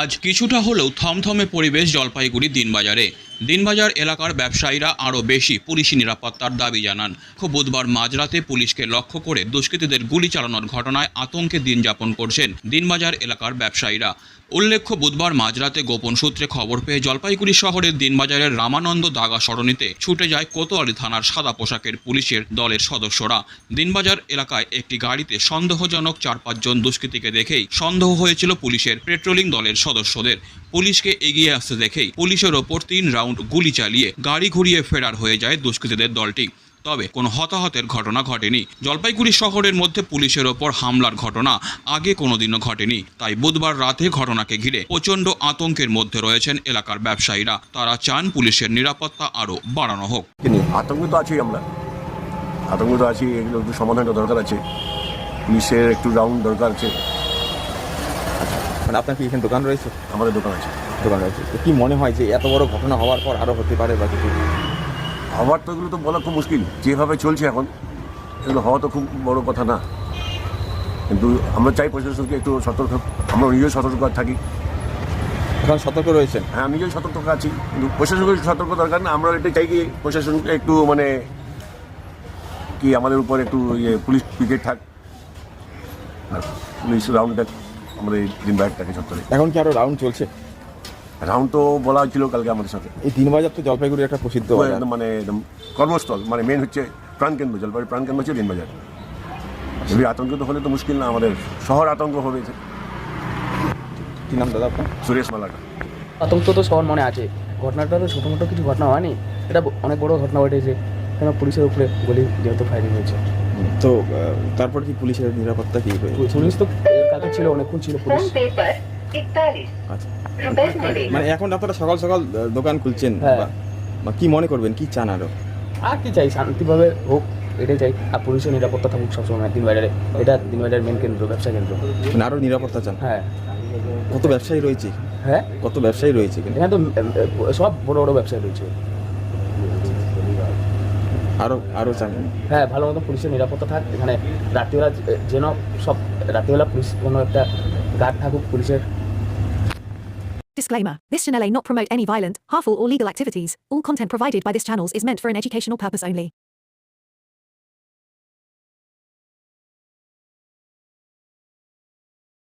আজ কিছুটা হলেও থমথমে পরিবেশ জলপাইগুড়ি দিনবাজারে। দিনবাজার এলাকার ব্যবসায়ীরা আরও বেশি পুলিশি নিরাপত্তার দাবি জানান। বুধবার মাঝরাতে পুলিশকে লক্ষ্য করে দুষ্কৃতীদের গুলি চালানোর ঘটনায় আতঙ্কে দিন যাপন করছেন দিনবাজার এলাকার ব্যবসায়ীরা। উল্লেখ্য, বুধবার মাঝরাতে গোপন সূত্রে খবর পেয়ে জলপাইগুড়ি শহরের দিনবাজারের রামানন্দ দাগা সরণিতে ছুটে যায় কোতোয়ালি থানার সাদা পোশাকের পুলিশের দলের সদস্যরা। দিনবাজার এলাকায় একটি গাড়িতে সন্দেহজনক চার পাঁচজন দুষ্কৃতীকে দেখেই সন্দেহ হয়েছিল পুলিশের পেট্রোলিং দলের সদস্যদের। পুলিশকে এগিয়ে আসতে দেখেই পুলিশের ওপর তিন রাউন্ড গুলি চালিয়ে গাড়ি ঘুরিয়ে ফেরার হয়ে যায় দুষ্কৃতীদের দলটি। তবে কোনো হতাহতের ঘটনা ঘটেনি। জলপাইগুড়ি শহরের মধ্যে পুলিশের ওপর হামলার ঘটনা আগে কোনোদিনও ঘটেনি। তাই বুধবার রাতে ঘটনাকে ঘিরে প্রচণ্ড আতঙ্কের মধ্যে রয়েছেন এলাকার ব্যবসায়ীরা। তারা চান পুলিশের নিরাপত্তা আরও বাড়ানো হোক। আতঙ্ক তো আছেই আমরা। আতঙ্ক আছি, এগুলো একটু সমাধানটা দরকার আছে। পুলিশের একটু রাউন্ড দরকার আছে। মানে আপনার কি এখানে দোকান রয়েছে? আমাদের দোকান আছে দোকান রয়েছে। তো কি মনে হয় যে এত বড় ঘটনা হওয়ার পর আরও হতে পারে বা কিছু? হওয়ার তো এগুলো তো বলা খুব মুশকিল। যেভাবে চলছে এখন এগুলো হওয়া তো খুব বড় কথা না। কিন্তু আমরা চাই প্রশাসনকে একটু সতর্ক আমরা নিজেও সতর্ক থাকি। এখন সতর্ক রয়েছেন? হ্যাঁ আমি নিজেও সতর্ক আছি। কিন্তু প্রশাসনের একটু সতর্ক দরকার না। আমরা এটা চাই কি প্রশাসনকে একটু মানে কি আমাদের উপর একটু ইয়ে পুলিশ পিকেট থাক আর পুলিশ রাউন্ড থাক। আমাদের এই দিন ব্যাগটাকে চত্বরে এখন কি আরও রাউন্ড চলছে? রাউন্ড তো বলা হয়েছিল কালকে আমাদের সাথে। এই দিনবাজার তো জলপাইগুড়ির একটা প্রসিদ্ধ একদম মানে একদম কর্মস্থল মানে মেন হচ্ছে প্রাণকেন্দ্র জলপাইগুড়ি প্রাণকেন্দ্র হচ্ছে দিনবাজার যদি আতঙ্কিত হলে তো মুশকিল না আমাদের শহর আতঙ্ক হবে। কি নাম দাদা আপনার? সুরেশ মালাটা আতঙ্ক তো সবার মনে আছে। ঘটনাটা তো ছোটো মোটো কিছু ঘটনা হয়নি। এটা অনেক বড় ঘটনা ঘটেছে। কেন পুলিশের উপরে গুলি যেহেতু ফায়ারিং হয়েছে। তো তারপর কি পুলিশের নিরাপত্তা কি? পুলিশ তো তাকে ছিল অনেকক্ষণ ছিল পুলিশ। আচ্ছা। মানে এখন আপনারা সকাল সকাল দোকান খুলছেন হ্যাঁ। বা কি মনে করবেন কি চান আরও? আর কি চাই শান্তিভাবে হোক এটাই চাই। আর পুলিশের নিরাপত্তা থাকুক সবসময় দিনবাজারে এটা দিনবাজারের মেন কেন্দ্র ব্যবসা কেন্দ্র। মানে আরও নিরাপত্তা চান? হ্যাঁ। কত ব্যবসায়ী রয়েছে? হ্যাঁ? কত ব্যবসায়ী রয়েছে এখানে? তো সব বড় বড় ব্যবসায়ী রয়েছে। আরো আরো চান হ্যাঁ ভালো মতো পুলিশের নিরাপত্তা থাক এখানে রাত্রিবেলা যে- যেন সব রাত্রিবেলা পুলিশ কোনো একটা গার্ড থাকুক পুলিশের Disclaimer This channel may not promote any violent, harmful, or legal activities. All content provided by this channel is meant for an educational purpose only.